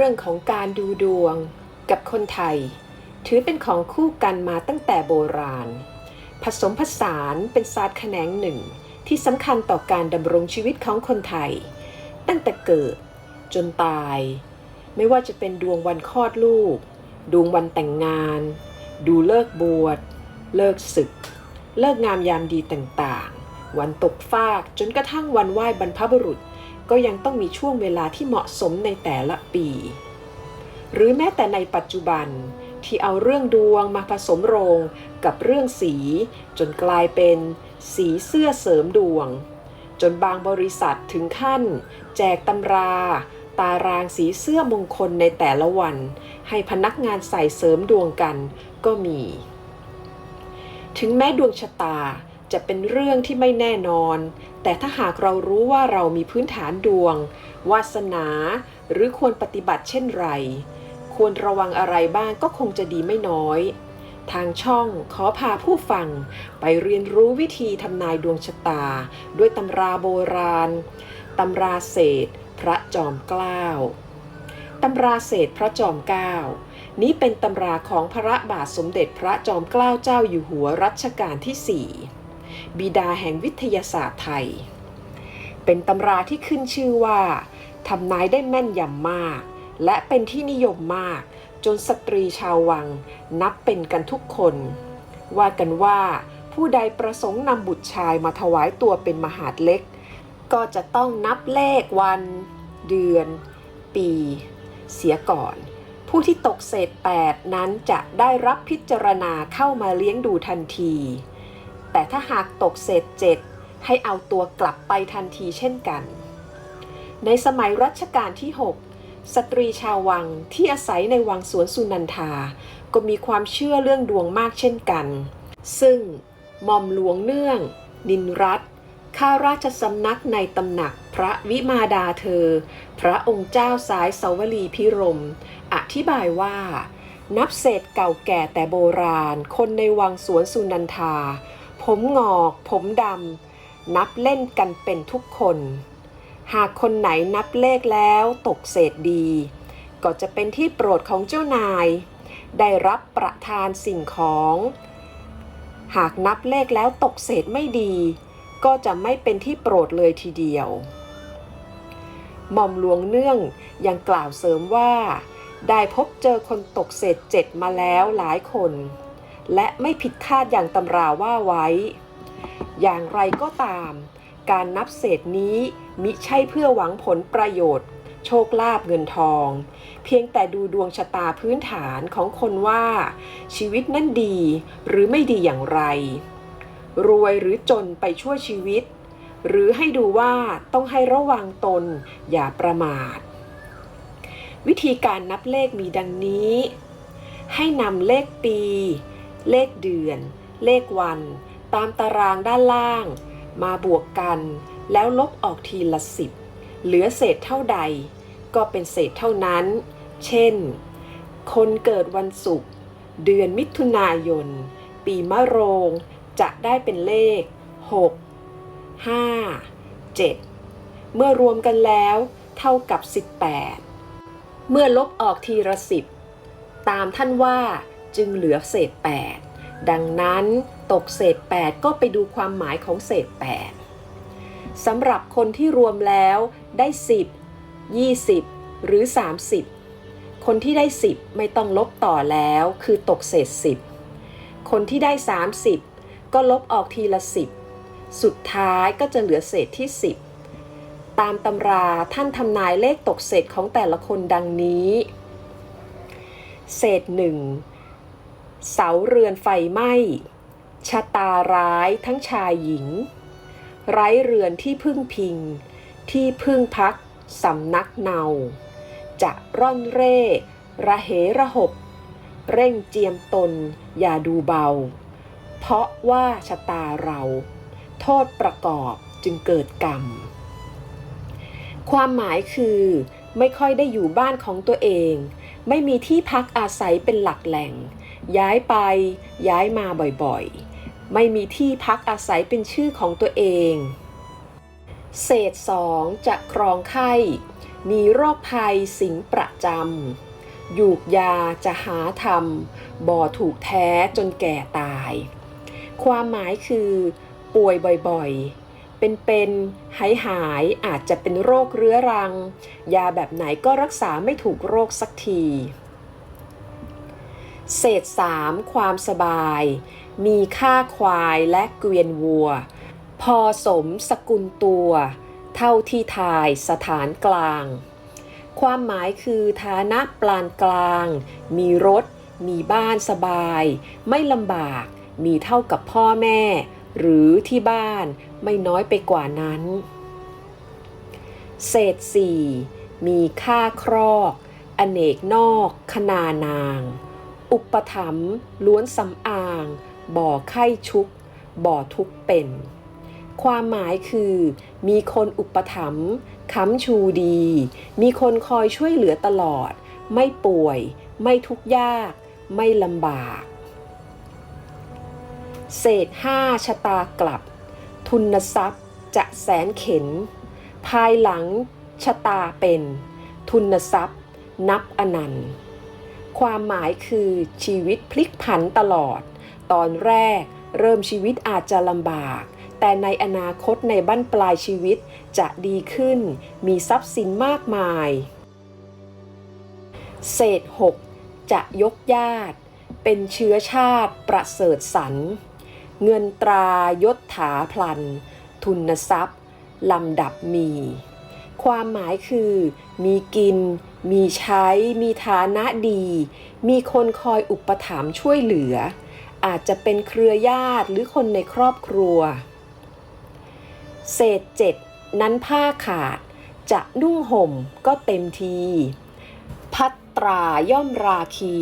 รื่องของการดูดวงกับคนไทย ถือเป็นของคู่กันมาตั้งแต่โบราณ ผสมผสานเป็นศาสตร์แขนงหนึ่ง ที่สำคัญต่อการดำรงชีวิตของคนไทย ตั้งแต่เกิดจนตาย ไม่ว่าจะเป็นดวงวันคลอดลูก ดวงวันแต่งงาน ดูเลิกบวช เลิกศึก เลิกงามยามดีต่างๆ วันตกฟากจนกระทั่งวันไหว้บรรพบุรุษ ก็ยังต้องมีช่วงเวลาที่เหมาะสมในแต่ละปี หรือแม้แต่ในปัจจุบันที่เอาเรื่องดวงมาผสมโรงกับเรื่องสี จนกลายเป็นสีเสื้อเสริมดวง จนบางบริษัทถึงขั้น แจกตำรา ตารางสีเสื้อมงคลในแต่ละวัน ให้พนักงานใส่เสริมดวงกันก็มี ถึงแม้ดวงชะตา จะเป็นเรื่องที่ไม่แน่นอน แต่ถ้าหากเรารู้ว่าเรามีพื้นฐานดวง วาสนา หรือควรปฏิบัติเช่นไร ควรระวังอะไรบ้างก็คงจะดีไม่น้อย ทางช่องขอพาผู้ฟัง ไปเรียนรู้วิธีทำนายดวงชะตา ด้วยตำราโบราณ ตำราเศษพระจอมเกล้าตำราเศษพระจอมเกล้านี้เป็นตำราของพระบาทสมเด็จพระจอมเกล้าเจ้าอยู่หัวรัชกาลที่4 บิดาแห่งวิทยาศาสตร์ไทย เป็นตำราที่ขึ้นชื่อว่าทำนายได้แม่นยำมาก และเป็นที่นิยมมาก จนสตรีชาววัง นับเป็นกันทุกคน ว่ากันว่าผู้ใดประสงค์นำบุตรชายมาถวายตัวเป็นมหาดเล็ก ก็จะต้องนับเลขวัน เดือน ปี เสียก่อน ผู้ที่ตกเศษ 8 นั้นจะได้รับพิจารณาเข้ามาเลี้ยงดูทันที แต่ถ้าหากตกเศษ7ให้เอาตัวกลับไปทันทีเช่นกัน ในสมัยรัชกาลที่ 6 สตรีชาววังที่อาศัยในวังสวนสุนันทา ก็มีความเชื่อเรื่องดวงมากเช่นกัน ซึ่งหม่อมหลวงเนื่อง นินรัตข้าราชสำนักในตำหนักพระวิมาดาเธอ พระองค์เจ้าสายสาวลีพิรม อธิบายว่า นับเศษเก่าแก่แต่โบราณ คนในวังสวนสุนันทา ผมงอก ผมดำ นับเล่นกันเป็นทุกคน หากคนไหนนับเลขแล้วตกเศษดี ก็จะเป็นที่โปรดของเจ้านาย ได้รับประทานสิ่งของ หากนับเลขแล้วตกเศษไม่ดี ก็จะไม่เป็นที่โปรดเลยทีเดียว หม่อมหลวงเนื่องยังกล่าวเสริมว่า ได้พบเจอคนตกเศษเจ็ดมาแล้วหลายคน และไม่ผิดคาดอย่างตำราว่าไว้ อย่างไรก็ตาม การนับเศษนี้มิใช่เพื่อหวังผลประโยชน์ โชคลาภเงินทอง เพียงแต่ดูดวงชะตาพื้นฐานของคนว่า ชีวิตนั้นดีหรือไม่ดีอย่างไร รวยหรือจนไปชั่วชีวิต หรือให้ดูว่าต้องให้ระวังตนอย่าประมาท วิธีการนับเลขมีดังนี้ ให้นำเลขปี เลขเดือน เลขวัน ตามตารางด้านล่าง มาบวกกัน แล้วลบออกทีละสิบเหลือเศษเท่าใด ก็เป็นเศษเท่านั้น เช่น คนเกิดวันศุกร์เดือนมิถุนายน ปีมะโรงจะได้เป็นเลข 6 5 7 เมื่อรวมกันแล้วเท่ากับ 18 เมื่อลบออกทีละสิบตามท่านว่า จึงเหลือเศษ 8 ดังนั้นตกเศษ 8 ก็ไปดูความหมายของเศษ 8สำหรับคนที่รวมแล้วได้ 10 20 หรือ 30 คนที่ได้ 10 ไม่ต้องลบต่อแล้วคือตกเศษ 10 คนที่ได้ 30 ก็ลบออกทีละ 10 สุดท้ายก็จะเหลือเศษที่ 10 ตามตำราท่านทำนายเลขตกเศษของแต่ละคนดังนี้ เศษหนึ่ง เสาเรือนไฟไหม้ ชะตาร้ายทั้งชายหญิง ไร้เรือนที่พึ่งพิง ที่พึ่งพักสำนักเนา จะร่อนเร่ ระเหระหบ เร่งเจียมตนอย่าดูเบา เพราะว่าชะตาเรา โทษประกอบจึงเกิดกรรม ความหมายคือไม่ค่อยได้อยู่บ้านของตัวเอง ไม่มีที่พักอาศัยเป็นหลักแหล่ง ย้ายไป ย้ายมาบ่อยๆ ไม่มีที่พักอาศัยเป็นชื่อของตัวเอง เศษสองจะครองไข้ มีโรคภัยสิงประจำยูกยาจะหาทำบ่อถูกแท้จนแก่ตาย ความหมายคือ ป่วยบ่อยๆ เป็นๆ หายหายอาจจะเป็นโรคเรื้อรัง ยาแบบไหนก็รักษาไม่ถูกโรคสักที เศษสามความสบาย มีค่าควายและเกวียนวัว พอสมสกุลตัว เท่าที่ทายสถานกลาง ความหมายคือฐานะปานกลาง มีรถ มีบ้านสบาย ไม่ลำบาก มีเท่ากับพ่อแม่ หรือที่บ้านไม่น้อยไปกว่านั้น เศษสี่มีค่าครอก อเนกนอกขนานาง อุปถัมภ์ล้วนสำอาง บ่อไข้ชุก บ่อทุกเป็น ความหมายคือ มีคนอุปถัมภ์ค้ำชูดี มีคนคอยช่วยเหลือตลอด ไม่ป่วย ไม่ทุกยาก ไม่ลำบาก เศษห้าชะตากลับ ทุนทรัพย์จะแสนเข็น ภายหลังชะตาเป็น ทุนทรัพย์ นับอนันต์ ความหมายคือชีวิตพลิกผันตลอด ตอนแรกเริ่มชีวิตอาจจะลำบาก แต่ในอนาคตในบั้นปลายชีวิตจะดีขึ้น มีทรัพย์สินมากมาย เศษหกจะยกญาติ เป็นเชื้อชาติประเสริฐสรรเงินตรายศถาพลัน ทุนทรัพย์ ลำดับมี ความหมายคือ มีกิน มีใช้มีฐานะดี มีคนคอยอุปถัมภ์ช่วยเหลือ อาจจะเป็นเครือญาติหรือคนในครอบครัว เศษเจ็ดนั้นผ้าขาดจะนุ่งห่มก็เต็มที พัตราย่อมราคี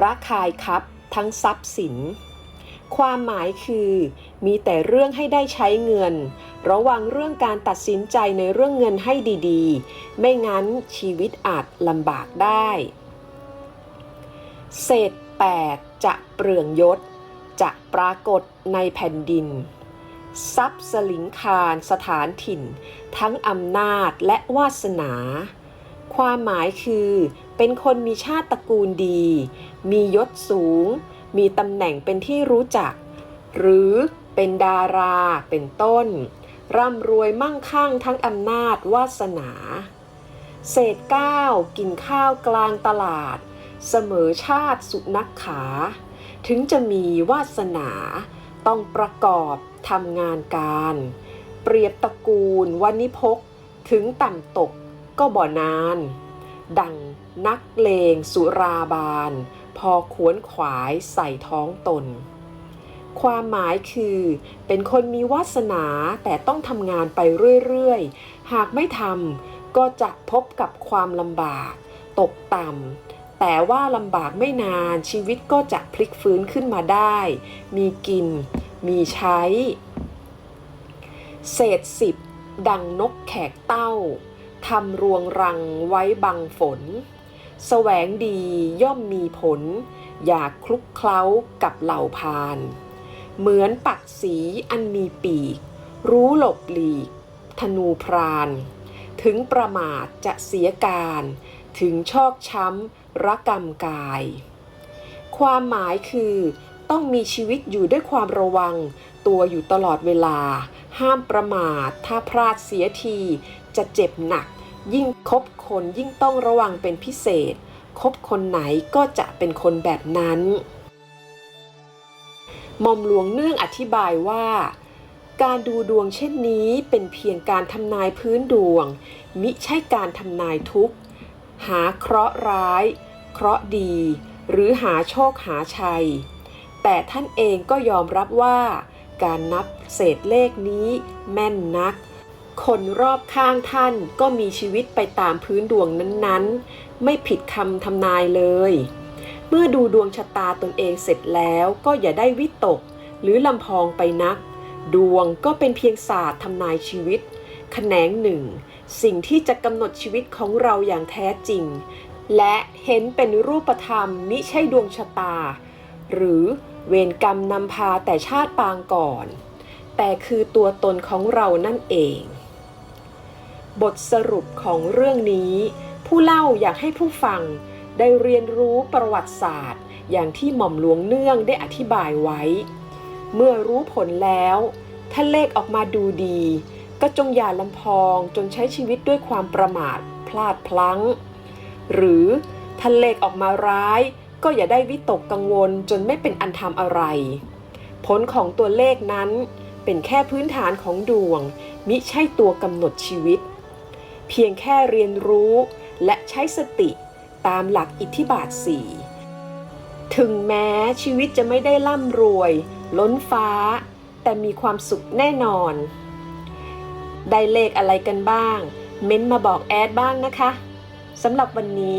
ระคายครับทั้งทรัพย์สิน ความหมายคือ มีแต่เรื่องให้ได้ใช้เงิน ระวังเรื่องการตัดสินใจในเรื่องเงินให้ดีๆ ไม่งั้นชีวิตอาจลำบากได้ เศษแปดจะเปลืองยศ จะปรากฏในแผ่นดิน ทรัพย์สลิงคารสถานถิ่น ทั้งอำนาจและวาสนา ความหมายคือ เป็นคนมีชาติตระกูลดี มียศสูง มีตำแหน่งเป็นที่รู้จัก หรือเป็นดารา เป็นต้น ร่ำรวยมั่งคั่งทั้งอำนาจวาสนา เศษก้าวกินข้าวกลางตลาด เสมอชาติสุนักขา ถึงจะมีวาสนา ต้องประกอบทำงานการ เปรียบตระกูลวันิพกถึงต่ำตกก็บ่นาน ดังนักเลงสุราบาน พอขวนขวายใส่ท้องตน ความหมายคือ เป็นคนมีวาสนาแต่ต้องทำงานไปเรื่อยๆ หากไม่ทำก็จะพบกับความลำบาก ตกต่ำแต่ว่าลำบากไม่นานชีวิตก็จะพลิกฟื้นขึ้นมาได้ มีกิน มีใช้ เศษสิบดังนกแขกเต้าทำรวงรังไว้บังฝน แสวงดีย่อมมีผล อย่าคลุกเคล้ากับเหล่าพาน เหมือนปักสีอันมีปีก รู้หลบหลีก ธนูพราน ถึงประมาทจะเสียการ ถึงชอกช้ำระกรรมกาย ความหมายคือต้องมีชีวิตอยู่ด้วยความระวัง ตัวอยู่ตลอดเวลา ห้ามประมาท ถ้าพลาดเสียทีจะเจ็บหนัก ยิ่งคบคนยิ่งต้องระวังเป็นพิเศษ คบคนไหนก็จะเป็นคนแบบนั้นหม่อมหลวงเนื่องอธิบายว่า การดูดวงเช่นนี้เป็นเพียงการทำนายพื้นดวง มิใช่การทำนายทุกหาเคราะห์ร้าย เคราะห์ดี หรือหาโชคหาชัย แต่ท่านเองก็ยอมรับว่า การนับเศษเลขนี้แม่นนัก คนรอบข้างท่านก็มีชีวิตไปตามพื้นดวงนั้นๆ ไม่ผิดคำทำนายเลย เมื่อดูดวงชะตาตนเองเสร็จแล้วก็อย่าได้วิตก หรือลำพองไปนัก ดวงก็เป็นเพียงศาสตร์ทำนายชีวิต แขนงหนึ่ง สิ่งที่จะกำหนดชีวิตของเราอย่างแท้จริง และเห็นเป็นรูปธรรมมิใช่ดวงชะตา หรือเวรกรรมนำพาแต่ชาติปางก่อน แต่คือตัวตนของเรานั่นเอง บทสรุปของเรื่องนี้ ผู้เล่าอยากให้ผู้ฟัง ได้เรียนรู้ประวัติศาสตร์ อย่างที่หม่อมหลวงเนื่องได้อธิบายไว้ เมื่อรู้ผลแล้ว ถ้าเลขออกมาดูดี ก็จงอย่าลำพองจนใช้ชีวิตด้วยความประมาทพลาดพลั้ง หรือถ้าเลขออกมาร้าย ก็อย่าได้วิตกกังวลจนไม่เป็นอันทำอะไร ผลของตัวเลขนั้นเป็นแค่พื้นฐานของดวง มิใช่ตัวกำหนดชีวิต เพียงแค่เรียนรู้และใช้สติตามหลักอิทธิบาทสี่ถึงแม้ชีวิตจะไม่ได้ร่ำรวย ล้นฟ้า แต่มีความสุขแน่นอน ได้เลขอะไรกันบ้าง เม้นมาบอกแอดบ้างนะคะสำหรับวันนี้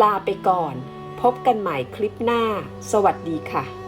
ลาไปก่อน พบกันใหม่คลิปหน้า สวัสดีค่ะ